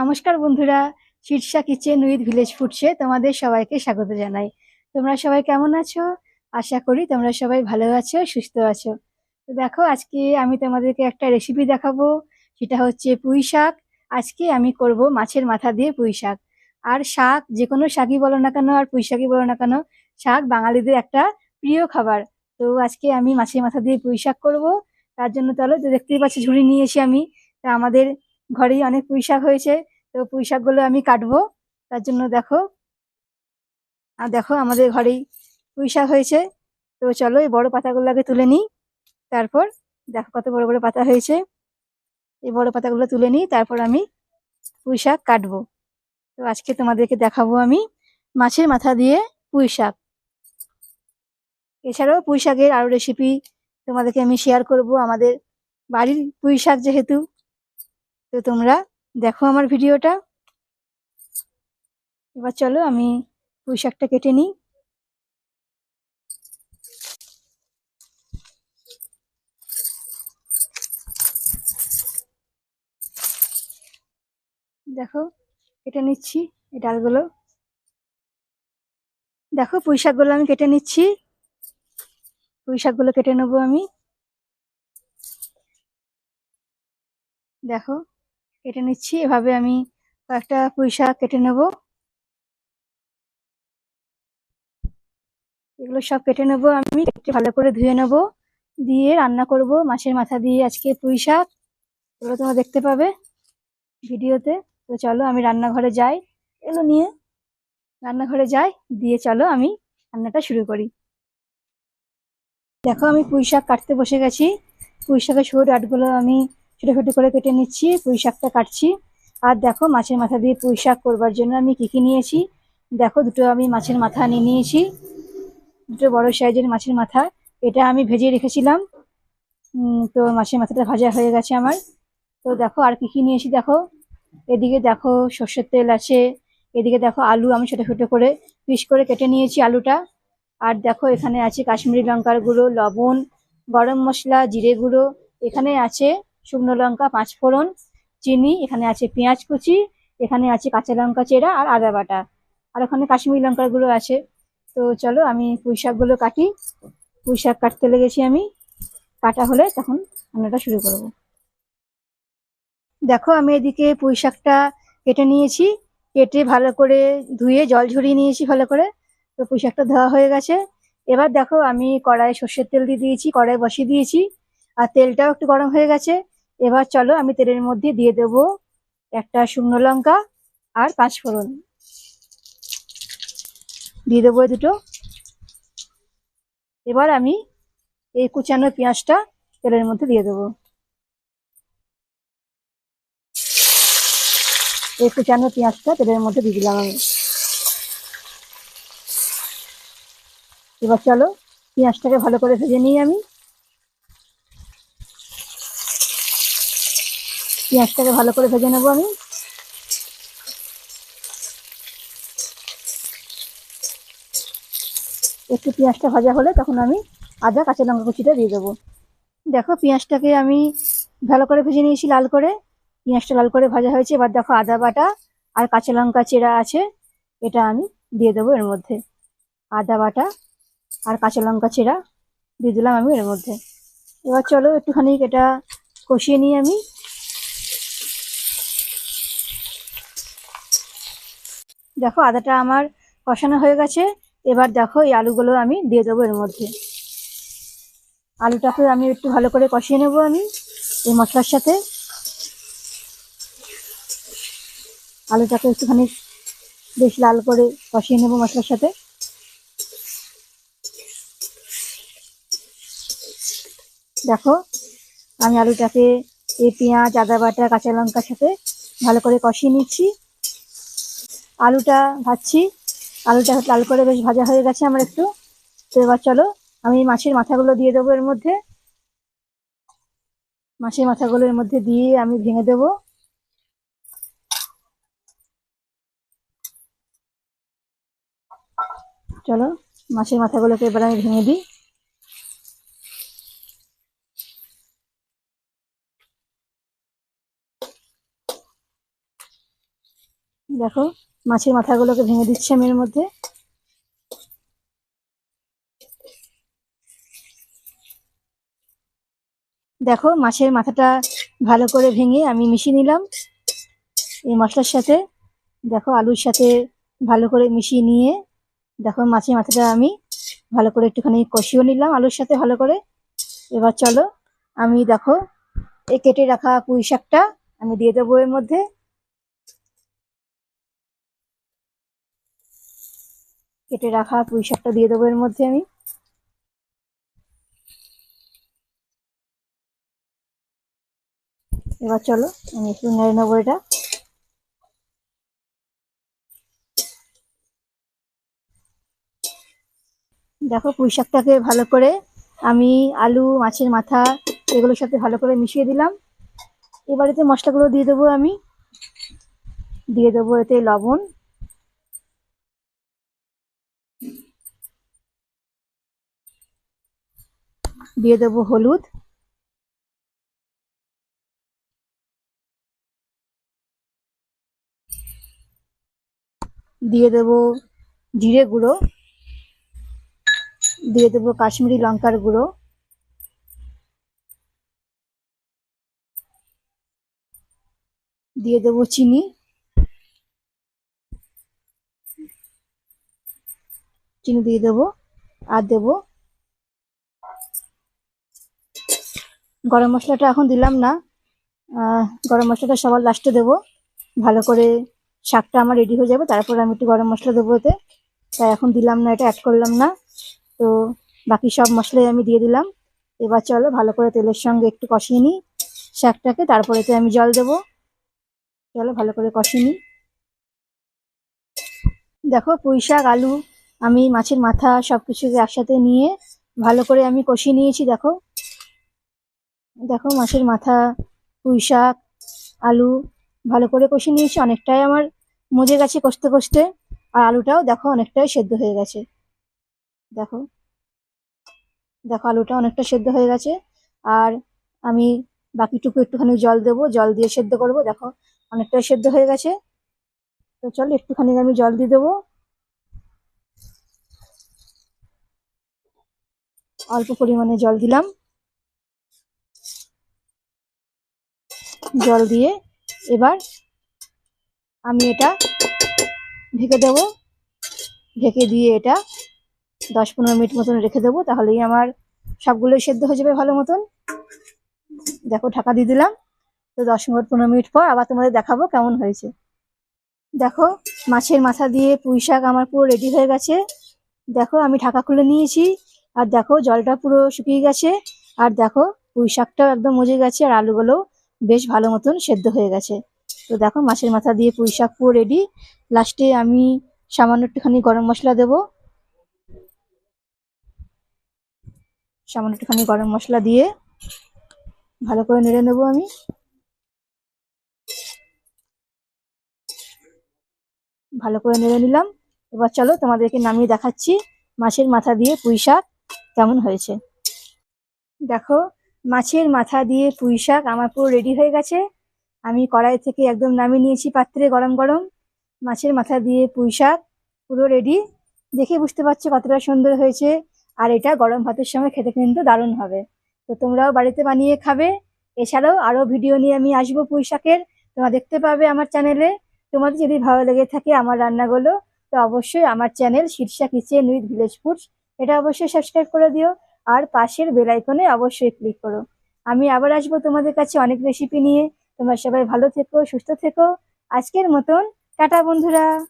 নমস্কার বন্ধুরা, Shirsha kitchen with village ফুডসে তোমাদের সবাইকে স্বাগত জানাই। তোমরা সবাই কেমন আছো? আশা করি তোমরা সবাই ভালো আছো, সুস্থ আছো। তো দেখো, আজকে আমি তোমাদেরকে একটা রেসিপি দেখাবো, সেটা হচ্ছে পুঁই শাক। আজকে আমি করব মাছের মাথা দিয়ে পুঁই শাক। আর শাক যে কোনো শাকই বলো না কেন, আর পুঁই শাকই বলো না কেন, শাক বাঙালিদের একটা প্রিয় খাবার। তো আজকে আমি মাছের মাথা দিয়ে পুঁই শাক করব। তার জন্য তাহলে তো দেখতেই পাচ্ছি, ঝুড়ি নিয়ে এসে আমি। তা আমাদের ঘরেই অনেক পুঁই শাক হয়েছে, তো পুঁই শাকগুলো আমি কাটবো। তার জন্য দেখো, আর দেখো আমাদের ঘরেই পুঁই শাক হয়েছে। তো চলো এই বড় পাতাগুলো আগে তুলে নিই। তারপর দেখো কত বড় বড় পাতা হয়েছে। এই বড় পাতাগুলো তুলে নিই, তারপর আমি পুঁই শাক কাটবো। তো আজকে তোমাদেরকে দেখাবো আমি মাছের মাথা দিয়ে পুঁই শাক এছাড়াও পুঁই শাকের আরও রেসিপি তোমাদেরকে আমি শেয়ার করব। আমাদের বাড়ির পুঁই শাক যেহেতু তো তোমরা দেখো আমার ভিডিওটা। এবার চলো আমি পুঁই শাকটা কেটে নিই। দেখো, কেটে নিচ্ছি এই ডালগুলো। দেখো, পুঁই শাকগুলো আমি কেটে নিচ্ছি। পুঁই শাকগুলো কেটে নেব আমি। দেখো কেটে নিচ্ছি। এভাবে আমি কয়েকটা পুঁই শাক কেটে নেব। এগুলো সব কেটে নেব। আমি কেটে ভালো করে ধুয়ে নেব। দিয়ে রান্না করব মাছের মাথা দিয়ে আজকে পুঁই শাক। এগুলো তোমরা দেখতে পাবে ভিডিওতে। তো চলো আমি রান্নাঘরে যাই। এগুলো নিয়ে রান্নাঘরে যাই। দিয়ে চলো আমি রান্নাটা শুরু করি। দেখো আমি পুঁই শাক কাটতে বসে গেছি। পুঁই শাকের ছোট ডাটগুলো আমি ছোটো ছোটো করে কেটে নিচ্ছি, পুঁই শাকটা কাটছি। আর দেখো, মাছের মাথা দিয়ে পুঁই শাক করবার জন্য আমি কী কী নিয়েছি? দেখো, দুটো আমি মাছের মাথা নিয়ে নিয়েছি। দুটো বড় সাইজের মাছের মাথা। এটা আমি ভেজে রেখেছিলাম। তো মাছের মাথাটা ভাজা হয়ে গেছে আমার। তো দেখো, আর কী কী নিয়েছি দেখো? এদিকে দেখো, সর্ষের তেল আছে। এদিকে দেখো, আলু আমি ছোটো ছোটো করে পিস করে কেটে নিয়েছি আলুটা। আর দেখো, এখানে আছে কাশ্মীরি লঙ্কার গুঁড়ো, লবণ, গরম মশলা, জিরে গুঁড়ো এখানে আছে। শুকনো লঙ্কা, পাঁচ ফোড়ন, চিনি, এখানে আছে পেঁয়াজ কুচি, এখানে আছে কাঁচা লঙ্কা চেরা আর আদা বাটা। আর ওখানে কাশ্মীরি লঙ্কার গুঁড়ো আছে। তো চলো আমি পুঁই শাকগুলো কাটি। পুঁই শাক কাটতে লেগেছি আমি। কাটা হলে তখন রান্নাটা শুরু করব। দেখো আমি এদিকে পুঁই শাকটা কেটে নিয়েছি। কেটে ভালো করে ধুয়ে জল ঝরিয়ে নিয়েছি ভালো করে। তো পুঁই শাকটা ধোয়া হয়ে গেছে। এবার দেখো আমি কড়াই সর্ষের তেল দিয়ে দিয়েছি কড়াই বসিয়ে দিয়েছি। আর তেলটাও একটু গরম হয়ে গেছে। এবার চলো আমি তেলের মধ্যে দিয়ে দেব একটা শুকনো লঙ্কা আর পাঁচ ফোড়ন। দিয়ে দেবো দুটো। এবার আমি এই কুচানো পেঁয়াজটা তেলের মধ্যে দিয়ে দেবো। এই কুচানো পেঁয়াজটা তেলের মধ্যে দিয়ে দিলাম আমি। এবার চলো পেঁয়াজটাকে ভালো করে ভেজে নিই আমি। পেঁয়াজটাকে ভালো করে ভেজে নেব আমি। একটু পেঁয়াজটা ভাজা হলে তখন আমি আদা, কাঁচা লঙ্কা কুচিটা দিয়ে দেবো। দেখো পেঁয়াজটাকে আমি ভালো করে ভেজে নিয়েছি লাল করে। পেঁয়াজটা লাল করে ভাজা হয়েছে। এবার দেখো আদা বাটা আর কাঁচা লঙ্কা চেরা আছে, এটা আমি দিয়ে দেবো এর মধ্যে। আদা বাটা আর কাঁচা লঙ্কা চেরা দিয়ে দিলাম আমি এর মধ্যে। এবার চলো একটুখানি এটা কষিয়ে নিই আমি। দেখো, আদাটা আমার কষানো হয়ে গেছে। এবার দেখো, এই আলুগুলো আমি দিয়ে দেবো এর মধ্যে। আলুটাকে আমি একটু ভালো করে কষিয়ে নেব আমি এই মশলার সাথে। আলুটাকে একটুখানি বেশ লাল করে কষিয়ে নেব মশলার সাথে। দেখো, আমি আলুটাকে এই পেঁয়াজ, আদা বাটা, কাঁচা লঙ্কার সাথে ভালো করে কষিয়ে নিচ্ছি। আলুটা ভাজছি। আলুটা লাল করে বেশ ভাজা হয়ে গেছে আমার একটু। তো এবার চলো, আমি মাছের মাথাগুলো দিয়ে দেবো এর মধ্যে। মাছের মাথাগুলো এর মধ্যে দিয়ে আমি ভেঙে দেবো। চলো, মাছের মাথাগুলোকে এবার আমি ভেঙে দিই। দেখো মাছের মাথাগুলোকে ভেঙে দিচ্ছি আমি এর মধ্যে। দেখো, মাছের মাথাটা ভালো করে ভেঙে আমি মিশিয়ে নিলাম এই মশলার সাথে। দেখো, আলুর সাথে ভালো করে মিশিয়ে নিয়ে দেখো, মাছের মাথাটা আমি ভালো করে একটুখানি কষিয়ে নিলাম আলুর সাথে ভালো করে। এবার চলো, আমি দেখো এ কেটে রাখা পুঁই শাকটা আমি দিয়ে দেবো এর মধ্যে। কেটে রাখা পুঁই শাকটা দিয়ে দেবো এর মধ্যে আমি। এবার চলো, আমি একটু নেড়ে নেব এটা। দেখো পুঁই শাকটাকে ভালো করে আমি আলু, মাছের মাথা এগুলোর সাথে ভালো করে মিশিয়ে দিলাম। এবার এতে মশলাগুলো দিয়ে দেবো আমি, দিয়ে দেবো এতে লবণ। দিয়ে দেবো হলুদ। দিয়ে দেবো জিরে গুঁড়ো। দিয়ে দেবো কাশ্মীরি লঙ্কার গুঁড়ো। দিয়ে দেবো চিনি। চিনি দিয়ে দেবো। আর দেবো গরম মশলাটা এখন দিলাম না। গরম মশলাটা সবার লাস্টে দেবো। ভালো করে শাকটা আমার রেডি হয়ে যাবে, তারপর আমি একটু গরম মশলা দেবো এতে। তাই এখন দিলাম না, এটা অ্যাড করলাম না। তো বাকি সব মশলাই আমি দিয়ে দিলাম। এবার চলো ভালো করে তেলের সঙ্গে একটু কষিয়ে নিই শাকটাকে, তারপরে এতে আমি জল দেবো। চলো ভালো করে কষিয়ে নিই। দেখো পুঁই শাক, আলু, আমি, মাছের মাথা সব কিছুকে একসাথে নিয়ে ভালো করে আমি কষিয়ে নিয়েছি, দেখো। দেখো মাছের মাথা, পুঁই শাক, আলু ভালো করে কষিয়ে নিয়েছি। অনেকটাই আমার মজে গেছে কষতে কষতে। আর আলুটাও দেখো অনেকটাই সেদ্ধ হয়ে গেছে। দেখো। দেখো আলুটা অনেকটা সেদ্ধ হয়ে গেছে। আর আমি বাকিটুকু একটুখানি জল দেবো। জল দিয়ে সেদ্ধ করব। দেখো অনেকটাই সেদ্ধ হয়ে গেছে। তো চল একটুখানি আমি জল দিয়ে দেবো। অল্প পরিমাণে জল দিলাম। জল দিয়ে এবার আমি এটা ঢেকে দেবো। ঢেকে দিয়ে এটা দশ পনেরো মিনিট মতন রেখে দেবো, তাহলেই আমার সবগুলোই সেদ্ধ হয়ে যাবে ভালো মতন। দেখো, ঢাকা দিয়ে দিলাম। তো দশ মিনিট, পনেরো মিনিট পর আবার তোমাদের দেখাবো কেমন হয়েছে। দেখো, মাছের মাথা দিয়ে পুঁই শাক আমার পুরো রেডি হয়ে গেছে। দেখো, আমি ঢাকা খুলে নিয়েছি। আর দেখো, জলটা পুরো শুকিয়ে গেছে। আর দেখো, পুঁই শাকটাও একদম মজে গেছে, আর আলুগুলোও বেশ ভালো মতন সেদ্ধ হয়ে গেছে। তো দেখো, মাছের মাথা দিয়ে পুঁই শাক পুরো রেডি লাস্টে আমি সামান্য একটুখানি গরম মশলা দেবো। সামান্য একটুখানি গরম মশলা দিয়ে ভালো করে নেড়ে নেব আমি। ভালো করে নেড়ে নিলাম। এবার চলো তোমাদেরকে নামিয়ে দেখাচ্ছি মাছের মাথা দিয়ে পুঁই শাক কেমন হয়েছে। দেখো মাছের মাথা দিয়ে পুঁই শাক আমার পুরো রেডি হয়ে গেছে। আমি কড়াই থেকে একদম নামিয়ে নিয়েছি পাত্রে গরম গরম। মাছের মাথা দিয়ে পুঁই শাক পুরো রেডি দেখে বুঝতে পারছ কতটা সুন্দর হয়েছে। আর এটা গরম ভাতের সময় খেতে কিন্তু দারুণ হবে। তো তোমরাও বাড়িতে বানিয়ে খাবে। এছাড়াও আরও ভিডিও নিয়ে আমি আসব পুঁই শাকের। তোমরা দেখতে পাবে আমার চ্যানেলে তোমাদের যদি ভালো লেগে থাকে আমার রান্নাগুলো, তো অবশ্যই আমার channel Shirsha kitchen with village foods এটা অবশ্যই সাবস্ক্রাইব করে দিও। আর পাশের বেলাইকনে অবশ্যই ক্লিক করো। আমি আবার আসব তোমাদের কাছে অনেক রেসিপি নিয়ে। তোমরা সবাই ভালো থেকো, সুস্থ থেকো। আজকের মতন, টাটা বন্ধুরা।